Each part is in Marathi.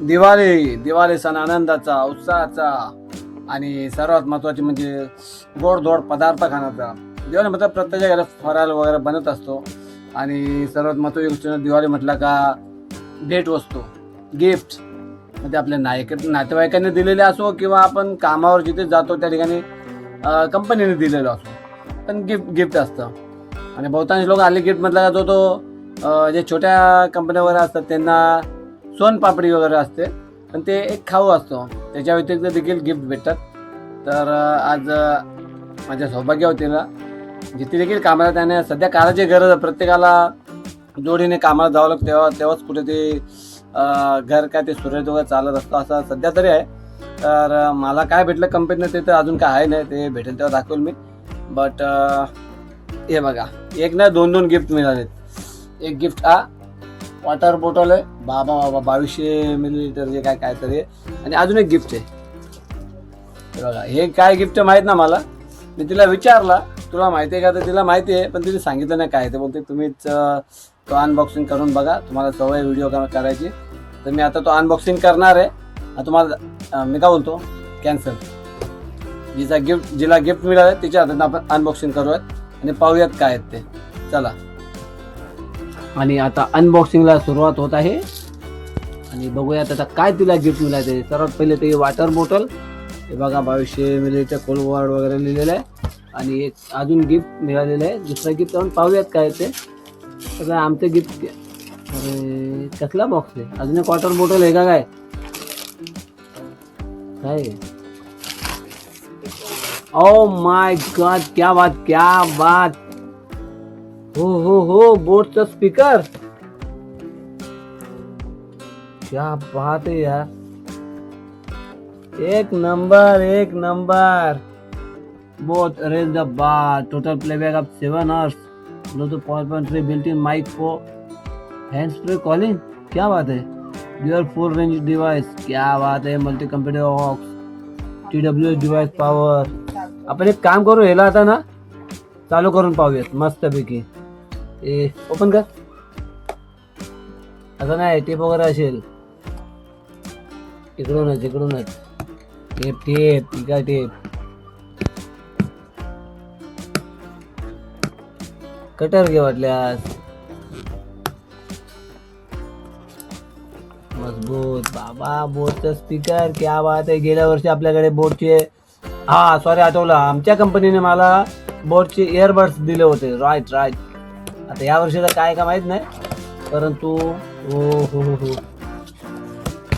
दिवाळी दिवाळी सण आनंदाचा उत्साहाचा आणि सर्वात महत्त्वाची म्हणजे गोडधोड पदार्थ खाण्याचा दिवाळी म्हटलं प्रत्येकाच्या घरात फराळ वगैरे बनत असतो आणि सर्वात महत्त्वाची गोष्ट म्हणजे दिवाळी म्हटलं का भेट वस्तू गिफ्ट म्हणजे आपल्या नायक नातेवाईकांनी दिलेले असो किंवा आपण कामावर जिथे जातो त्या ठिकाणी कंपनीने दिलेलो असो. पण गिफ्ट गिफ्ट असतं. आणि बहुतांश लोक आले गिफ्ट म्हटलं का जो तो जे छोट्या कंपन्या वगैरे असतात त्यांना सोनपापडी वगैरे असते पण ते एक खाऊ असतो. त्याच्या व्यतिरिक्त देखील गिफ्ट भेटतात. तर आज अं, माझ्या सौभाग्यवतीला जिथे देखील कामाला त्याने सध्या काळाची गरज आहे प्रत्येकाला जोडीने कामाला जावं लागतं तेव्हा तेव्हाच कुठे ते घर काय ते सुरळीत वगैरे चालत असतो असं सध्या तरी आहे. तर मला काय भेटलं कंपनीनं ते तर अजून काय आहे नाही ते भेटेल तेव्हा दाखवेल मी. बट हे बघा एक ना दोन दोन गिफ्ट मिळालेत. एक गिफ्ट हा वॉटर बॉटल आहे. बाबा बाबा बावीसशे मिलीलिटरचे काय काय तरी आहे. आणि अजून एक गिफ्ट आहे. बघा हे काय गिफ्ट माहीत ना मला? मी तिला विचारला तुला माहिती आहे का? तर तिला माहिती आहे पण तिने सांगितलं नाही काय ते बोलते तुम्हीच तो अनबॉक्सिंग करून बघा. तुम्हाला सवय व्हिडिओ करायची. तर मी आता तो अनबॉक्सिंग करणार आहे. तुम्हाला मी काय बोलतो? कॅन्सल जिचा गिफ्ट जिला गिफ्ट मिळालं तिच्या हातात आपण अनबॉक्सिंग करूयात. आणि पाहूयात काय आहेत ते. चला. आणि आता अनबॉक्सिंगला सुरुवात होत आहे. आणि बघूयात आता काय तिला गिफ्ट मिळायचं सर्वात पहिले ते वॉटर बॉटल हे बघा बावीसशे मिलीचं कोल्ड वॉर्ड वगैरे लिहिलेलं आहे. आणि एक अजून गिफ्ट मिळालेलं आहे. दुसरं गिफ्ट आपण पाहूयात काय ते. सगळं आमचं गिफ्ट अरे कसला बॉक्स आहे? अजून एक वॉटर बॉटल आहे का काय? काय? ओ माय गॉड क्या बात क्या बात. हो हो हो बोट बोटचा स्पीकर क्या बात है यार। एक नंबर एक number. The bar total playback of seven hours Bluetooth power point three built in mic for hands free calling क्या बात है। ड्यूअल फुल रेंज डिवाइस क्या बात है multi computer aux T W device power आपण एक काम करू ह्याला आता ना। चालू करून पाहूयात मस्तपैकी ए ओपन कर. असं नाही टेप वगैरे असेल. इकडूनच इकडूनच. टेप टेप इका टेप कटर घे वाटल्यास. मजबूत. बाबा बोटचा स्पीकर क्या बात आहे. गेल्या वर्षी आपल्याकडे बोटचे हा सॉरी आठवलं. आमच्या कंपनीने मला बोटचे इयरबड्स दिले होते. राईट राईट आता या वर्षीचं काय का माहीत नाही परंतु हो हो हो हो.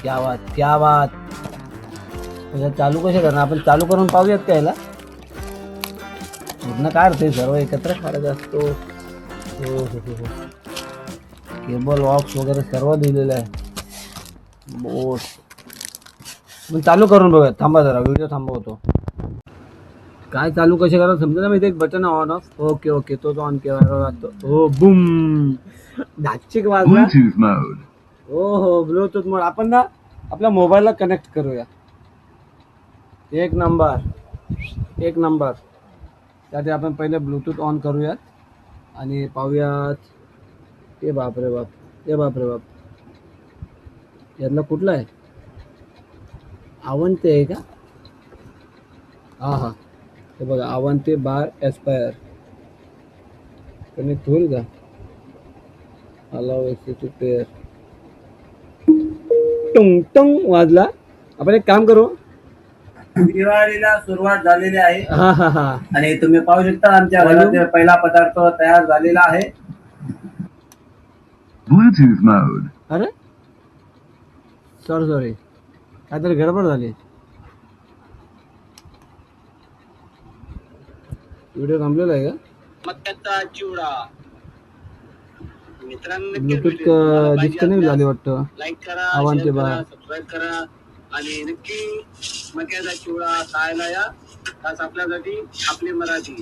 क्या बात क्या बात. चालू कसे करणार? आपण चालू करून पाहूयात का याला? पूर्ण काढते सर्व एकत्र काढायचं असतो. हो हो हो हो. केबल वॉक्स वगैरे सर्व दिलेलं आहे. बोट मग चालू करून बघूया थांबा जरा व्हिडिओ थांबवतो. काय चालू कसे करा समजा ना मी एक button on off okay okay तोच ऑन केला लागतो. हो बुम धाचिक वाजला. हो हो ब्लूटूथ मोड आपण ना आपल्या मोबाईलला कनेक्ट करूया. एक नंबर एक नंबर त्यासाठी आपण पहिले ब्लूटूथ ऑन करूयात. आणि पाहूयात. ए बाप रे बाप. ए बाप रे बाप. यातला कुठला आहे? आवनते आहे का? हां हां. हे बघा आवनते बार एस्पायर. कनेक्ट होईल का अलाव टू पेअर टुंग टुंग वाजला. आपण एक काम करू. दिवाळीला सुरुवात झालेली आहे. हा हा हा. आणि तुम्ही पाहू शकता आमच्या? घरातील पहिला पदार्थ तयार झालेला आहे. अरे? सॉरी सॉरी काहीतरी गडबड झाली. व्हिडिओ थांबलेला आहे का? मक्याचा चिवडा. मित्रांनो ब्लूटूथ डिस्कनेक्ट झाली वाटतं. लाईक करा आव्हान ते बघा. सबस्क्राईब करा आणि नक्की मक्याचा चिवडा खायला या. खास आपल्यासाठी आपली मराठी.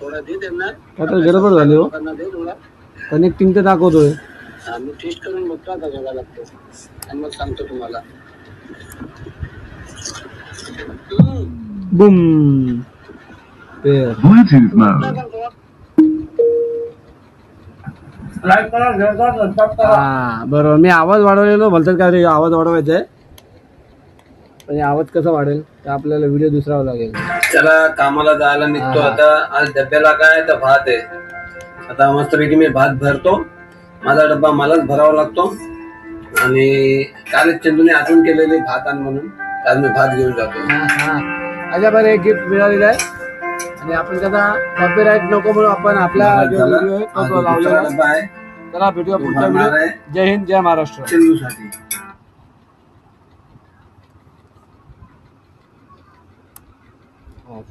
थोडा दे त्यांना. गडबड झाली हो. लोकांना दे थोडा. कनेक्टिंग तर दाखवतोय. आम्ही टेस्ट करून बघतो आता लागतो आणि मग सांगतो तुम्हाला. बुम पेर Bluetooth mode. हा बरोबर. मी आवाज वाढवलेलो बोलतात का रे आवाज वाढवायचा आहे पण हे आवाज कसा वाढेल? ते आपल्याला व्हिडिओ दुसरावा लागेल. त्याला कामाला जायला निघतो हा. आता. आज डब्याला काय तर भात आहे. आता मस्तपैकी मी भात भरतो. माझा डब्बा मलाच भरावा लागतो. आणि कालच चंदूने आठवण केलेली भात आण म्हणून. आज मी भात घेऊन जातो. हा, हा. ह्याच्यामध्ये एक गिफ्ट मिळालेलं आहे. आणि आपण त्याचा कॉपीराईट नको म्हणून आपण आपला चला. भेटूया पुढच्या व्हिडिओ जय हिंद जय महाराष्ट्र. चेंडूसाठी. हो.